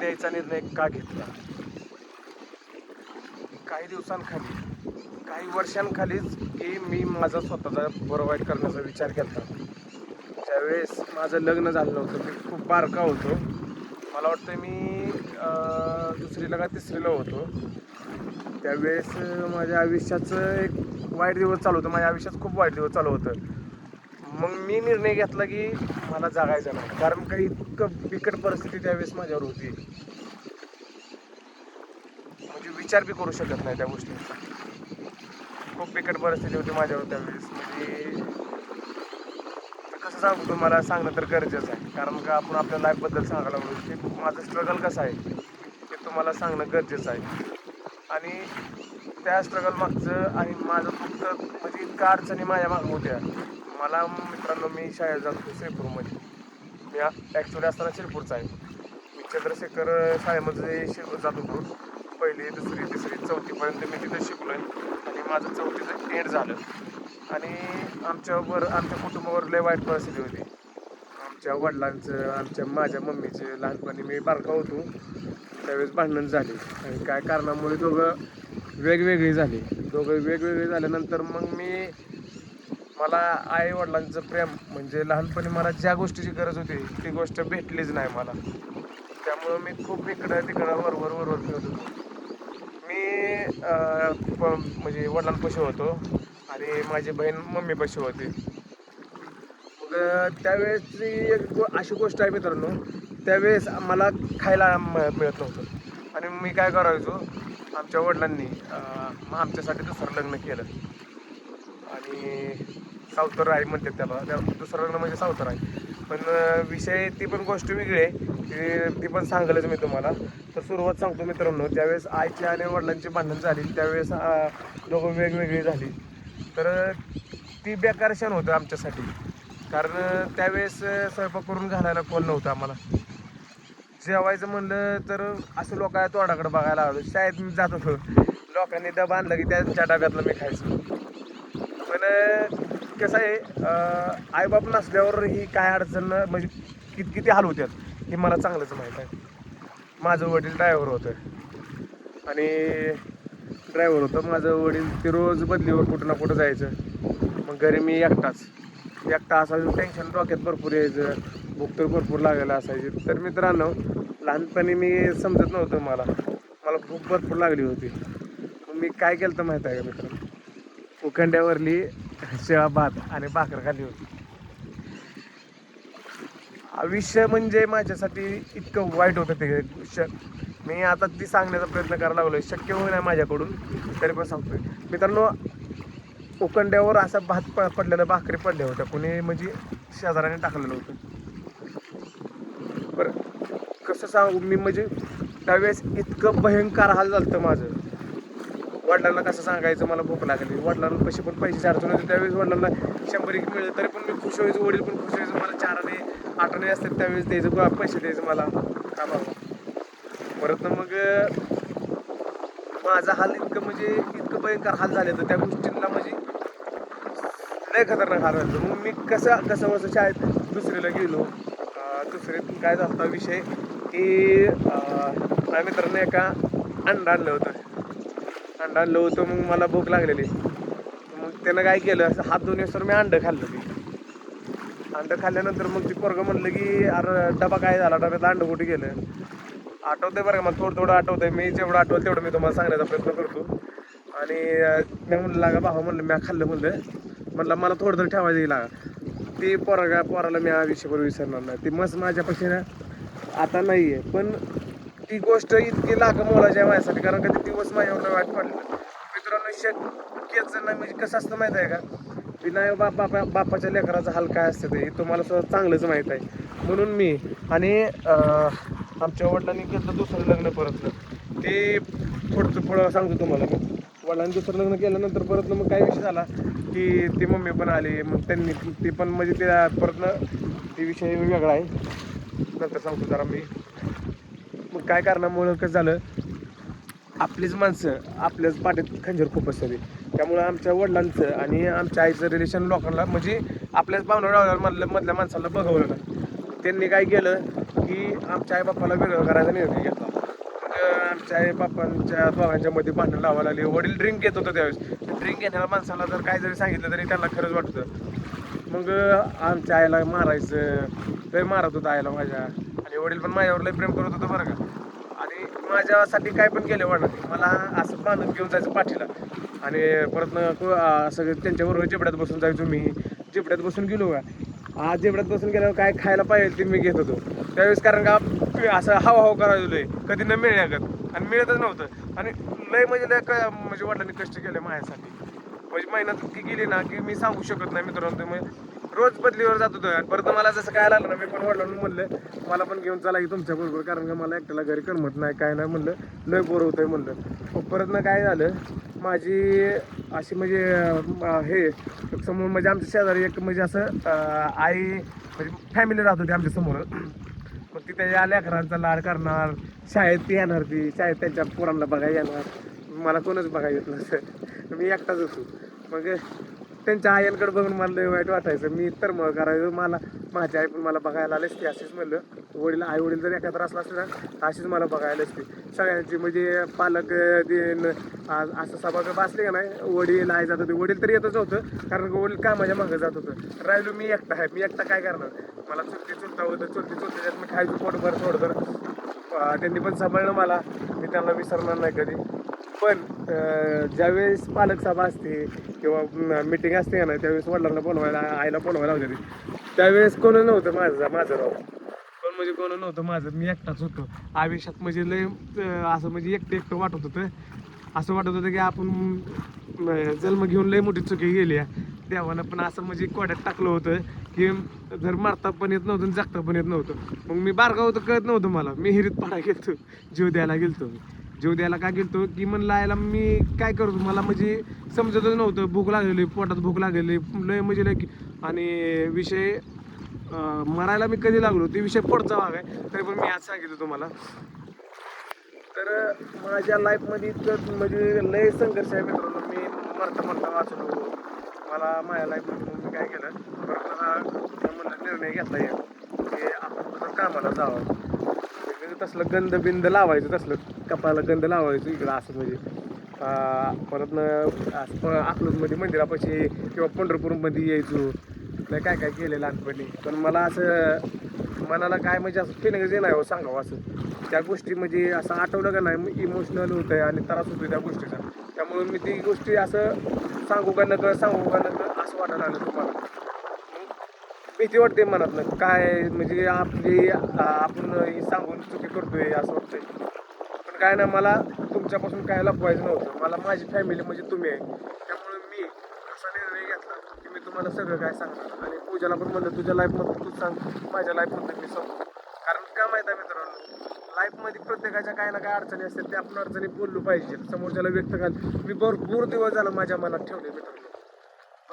द्यायचा निर्णय का घेतला? काही दिवसांखाली काही वर्षांखालीच की मी माझा स्वतःचा बरं वाईट करण्याचा विचार केला त्यावेळेस माझं लग्न झालं होतं मी खूप बारका होतो. मला वाटतं मी दुसरीला का तिसरीला होतो. त्यावेळेस माझ्या आयुष्याचं एक वाईट दिवस चालू होतं. माझ्या आयुष्यात खूप वाईट दिवस चालू होतं. मग मी निर्णय घेतला की मला जागायचं नाही. कारण काही इतकं बिकट परिस्थिती त्यावेळेस माझ्यावर होती. म्हणजे विचार बी करू शकत नाही त्या गोष्टींचा. खूप बिकट परिस्थिती होती माझ्यावर त्यावेळेस. म्हणजे कसं सांगू तुम्हाला सांगणं तर गरजेचं आहे. कारण का आपण आपल्या लाईफबद्दल सांगायला लागलो की माझं स्ट्रगल कसं आहे ते तुम्हाला सांगणं गरजेचं आहे. आणि त्या स्ट्रगल मागचं आणि माझं फक्त म्हणजे इतका अडचणी माझ्या मागं होत्या. मला मित्रांनो मी शाळेत जातो शिरपूरमध्ये. श्रीपूरमध्ये मी ॲक्च्युली असताना शिरपूरचा आहे. मी चंद्रशेखर शाळेमध्ये शिक जात होतो पहिली दुसरी तिसरी चौथीपर्यंत मी तिथं शिकलो आहे आणि माझं चौथीचं एंड झालं. आणि आमच्यावर आमच्या कुटुंबावर लय वाईट परिस्थिती होती. आमच्या वडिलांचं आमच्या माझ्या मम्मीचे लहानपणी मी बारका होतो. त्यावेळेस भांडण झाले. आणि काय कारणामुळे दोघं वेगवेगळी झाली. दोघं वेगवेगळी झाल्यानंतर मग मी मला आई वडिलांचं प्रेम म्हणजे लहानपणी मला ज्या गोष्टीची गरज होती ती गोष्ट भेटलीच नाही मला. त्यामुळं मी खूप इकडं तिकडं वरवर वरवर फिरत होतो. मी प- म्हणजे वडिलांपाशी होतो आणि माझी बहीण मम्मीपाशी होती. मग त्यावेळेस एक गो- अशी गोष्ट आहे मित्रांनो त्यावेळेस मला खायला म- मिळत नव्हतं. आणि मी काय करायचो आमच्या वडिलांनी मग आमच्यासाठी दुसरं लग्न केलं. आणि सावतर आई म्हणतात त्याला त्या दुसरं लग्न म्हणजे सावतर राय पण विषय ती पण गोष्ट वेगळी आहे. ती ती पण सांगलंच मी तुम्हाला. तर सुरुवात सांगतो मित्रांनो ज्यावेळेस आईची आणि वडिलांची भांडण झाली त्यावेळेस दोघं वेगवेगळी झाली. तर ती बेकार क्षण होतं आमच्यासाठी. कारण त्यावेळेस स्वयंपाक करून घालायला कोण नव्हतं आम्हाला. जेवायचं म्हणलं तर असं लोक तोंडाकडे बघायला लागलो शाळेत मी जात होतो. लोकांनी डबा आणलं की त्यांच्या डब्यातलं मी खायचो. पण कसं आहे आईबाप नसल्यावर ही काय अडचण म्हणजे किती किती हाल होत्यात हे मला चांगलंच माहीत आहे. माझं वडील ड्रायव्हर होतं. आणि ड्रायव्हर होतं माझं वडील ते रोज बदलीवर कुठं ना कुठं जायचं. मग घरी मी एकटाच. एकटा असायचो टेन्शन डोक्यात भरपूर यायचं. भूक तर भरपूर लागायला असायची. तर मित्रांनो लहानपणी मी समजत नव्हतं मला. मला भूक भरपूर लागली होती. मी काय केलं तर माहीत आहे का मित्रांनो? उखंड्यावरली शेळा भात आणि भाकर खाली होती. आयुष्य म्हणजे माझ्यासाठी इतकं वाईट होतं ते श मी आता ती सांगण्याचा प्रयत्न करायला लागलोय. शक्य होऊ नाही माझ्याकडून. तरी पण सांगतोय. मित्रांनो उकंड्यावर असा भात प पडलेल्या भाकरी पडल्या होत्या. कोणी म्हणजे शेजाऱ्याने टाकलेलं होतं. बरं. कसं सांगू? मी म्हणजे त्यावेळेस इतकं भयंकर हाल झालं होतं माझं. वडिलांना कसं सांगायचं मला भूक लागली. वडिलांना पैसे पण पैसे अडचण होते. त्यावेळेस वडिलांना शंभर एक मिळेल तरी पण मी खुश व्हायचो. वडील पण खुश व्हायचं. मला चार आणे आठ असतात त्यावेळेस द्यायचं पैसे द्यायचं मला. का बाबा परत मग माझा हाल इतकं म्हणजे इतकं भयंकर हाल झाले तर त्या गोष्टींना म्हणजे लय खतरनाक हाल झालं मग मी कसं कसं वसं शाळेत दुसरीला गेलो दुसरीत काय झाला विषय की माझ्या मित्रानं एका अंडा आणलं होतं. अंडा आणलं होतं मग मला भूक लागलेली. मग त्यानं काय केलं असं हात धुवून तर मी अंडं खाल्लं. ते अंडं खाल्ल्यानंतर मग ती पोरगं म्हणलं की अरे डबा काय झाला? डब्यात अंडं कुठे गेलं आठवतंय बरं का मला थोडं थोडं आठवतंय. मी जेवढं आठवलं तेवढं मी तुम्हाला सांगण्याचा प्रयत्न करतो. आणि मी म्हणलं लागा भावा म्हणलं मी खाल्लं म्हणलं. म्हणलं मला थोडं तरी ठेवायचं लागा. ती पोरगा पोराला मी आयुष्यभर विसरणार नाही. ती मस्त माझ्यापाशी ना आता नाही आहे पण ती गोष्ट इतकी लाख मोलाच्या माझ्यासाठी कारण का ते दिवस माझ्यावर वाईट पडलं. मित्रांनो शक्यच नाही म्हणजे कसं असतं माहीत आहे का? विनायक बाप बापा बापाच्या लेकराचा हाल काय असतं ते तुम्हाला सुद्धा चांगलंच माहीत आहे. म्हणून मी आणि आमच्या वडिलांनी केलं दुसरं लग्न परतलं ते पुढचं पुढं सांगतो तुम्हाला मी. वडिलांनी दुसरं लग्न केल्यानंतर परत मग काय विषय झाला की ती मम्मी पण आली मग त्यांनी ते पण म्हणजे त्या परत ती विषय वेगळा आहे. नंतर सांगतो जरा मी. मग काय कारणामुळं कसं झालं आपलीच माणसं आपल्याच पाठीत खंजर खूप असते. त्यामुळं आमच्या वडिलांचं आणि आमच्या आईचं रिलेशन लोकांना म्हणजे आपल्याच पाहुण्या मधल्या मधल्या माणसाला बघवलं ना. त्यांनी काय केलं आमच्या आईबापाला वेगळं करायचा निर्णय घेतला. म्हणजे आमच्या आई बापांच्या दोघांच्या मध्ये भांडण लावायला लागली. वडील ड्रिंक घेत होतं त्यावेळेस. ड्रिंक घेणाऱ्या माणसाला जर काय जरी सांगितलं तरी त्यांना खरंच वाटतं. मग आमच्या आईला मारायचं. लय मारत होतं आईला माझ्या. आणि वडील पण माझ्यावर लय प्रेम करत होतं बरं का. आणि माझ्यासाठी काय पण केलं वाटत मला असं बांधून घेऊन जायचं पाठीला. आणि परत सगळं त्यांच्याबरोबर जिबड्यात बसून जायचो मी जिबड्यात बसून गेलो का आज जेवढ्यात बसून गेल्यावर काय खायला पाहिजे ते मी घेत होतो. त्यावेळेस कारण का असं हवा हवा करायला लय कधी न मिळण्यागत आणि मिळतच नव्हतं. आणि लय म्हणजे लय क- म्हणजे वडिलांनी कष्ट केले माझ्यासाठी. म्हणजे मेहनत की गेली ना की मी सांगू शकत नाही मित्रांनो. म्हणजे रोज बदलीवर जात होतो. आणि परत मला जसं काय आलं ना मी पण वडिलांना म्हणलं मला पण घेऊन चला की तुमच्या बरोबर. कारण का मला एकट्याला घरी करमत नाही काय नाही म्हणलं. लय बोर होतंय म्हणलं. परत ना काय झालं माझी अशी म्हणजे हे समोर म्हणजे आमच्या शेजारी एक म्हणजे असं आई म्हणजे फॅमिली राहत होती आमच्यासमोर. मग ती त्याच्या लेकरांचा लाड करणार शाळेत ती येणार ती शाळेत त्यांच्या पोरांना बघायला येणार. मला कोणच बघायला येत नसतं. मी एकटाच असू मग त्यांच्या आयांकडे बघून मला लय वाईट वाटायचं. मी तर मग करायचो. मला माझी आई पण मला बघायला आलेच ती अशीच म्हणलं. वडील आई वडील जर एकत्र असला असतं ना अशीच मला बघायला असते. सगळ्यांची म्हणजे पालक अं, दिन असं सभागृह बसले का नाही वडील आई जात होते. वडील तर येतच होतं कारण का वडील मागं जात होतं. राहिलो मी एकटा आहे. मी एकटा काय करणार? मला चुलती चुलता होतं. चुलती चुलत्याच्यात मी खायचो पोटभर थोडंभर. त्यांनी पण सांभाळलं मला. मी त्यांना विसरणार नाही कधी. पण ज्यावेळेस पालक सभा असते किंवा मिटिंग असते का नाही त्यावेळेस वडिलांना बोलवायला आईला बोलवायला होते त्यावेळेस कोण नव्हतं माझं माझं राव. कोण म्हणजे कोण नव्हतं माझं मी एकटाच होतो. आयुष्यात म्हणजे लय असं म्हणजे एकटं एकटं वाटत होतं. असं वाटत होतं की आपण जन्म घेऊन लय मोठी चुकी गेली आहे. देवानं पण असं म्हणजे कोड्यात टाकलं होतं की जर मारता पण येत नव्हतं आणि जगता पण येत नव्हतं. मग मी बारगाव होतं कळत नव्हतं मला. मी हिरीत पाडा गेलतो. जीव द्यायला गेलतो मी. जीव द्यायला काय गेलतो? की म्हणलं आयला मी काय करतो मला म्हणजे समजतच नव्हतं. भूक लागलेली पोटात भूक लागलेली. लय म्हणजे लय आणि विषय मरायला मी कधी लागलो? ते विषय पुढचा भाग आहे. तरी पण मी आज सांगितलं तुम्हाला. तर माझ्या लाईफमध्ये इतकं म्हणजे लय संघर्ष आहे मित्रांनो. मी मरता मरता वाचलो. मला माझ्या लाईफमध्ये मी काय केलं? म्हणलं निर्णय घेतला या की आपण कामाला जावं. तसलं गंध बिंद लावायचं तसलं. कपाला गंध लावायचं इकडं असं म्हणजे. परत अकलूजमध्ये मंदिरापाशी किंवा पंढरपूरमध्ये यायचो. नाही काय काय केलं लहानपणी. पण मला असं मनाला काय म्हणजे असं फिलिंगच येणार हो सांगावं असं. त्या गोष्टी म्हणजे असं आठवलं का नाही इमोशनल होत आहे आणि त्रास होतोय त्या गोष्टीचा. त्यामुळे मी ती गोष्टी असं सांगू का नका सांगू का नका असं वाटायला आलं तुम्हाला. भीती वाटते मनातनं. काय म्हणजे आपली आपण ही सांगून चुकी करतोय असं वाटतंय. काय ना मला तुमच्यापासून काय लपवायचं नव्हतं मला माझी फॅमिली म्हणजे तुम्ही आहे. त्यामुळे मी असा निर्णय घेतला की मी तुम्हाला सगळं काय सांगणार. आणि पूजाला पण म्हणलं तुझ्या लाईफमध्ये तू सांग. माझ्या लाईफमध्ये मी सांगतो कारण का माहीत आहे मित्रांनो? लाईफमध्ये प्रत्येकाच्या काही ना काय अडचणी असतात. त्या आपण अडचणी बोललो पाहिजे. समोरच्याला व्यक्त कराल. मी भरपूर दिवस झालं माझ्या मनात ठेवले मित्रांनो.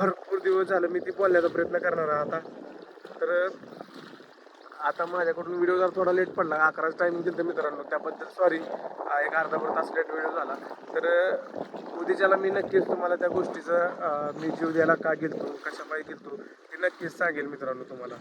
भरपूर दिवस झालं मी ती बोलण्याचा प्रयत्न करणार आता. तर आता माझ्याकडून व्हिडिओ जर थोडा लेट पडला. अकराच टायमिंग दिलं मित्रांनो. त्याबद्दल सॉरी एक अर्धा भर तास लेट व्हिडिओ झाला. तर उद्याच्याला मी नक्कीच तुम्हाला त्या गोष्टीचं मी जीव द्यायला का गेलतो? कशा गेलतो? ते नक्कीच सांगेल मित्रांनो तुम्हाला.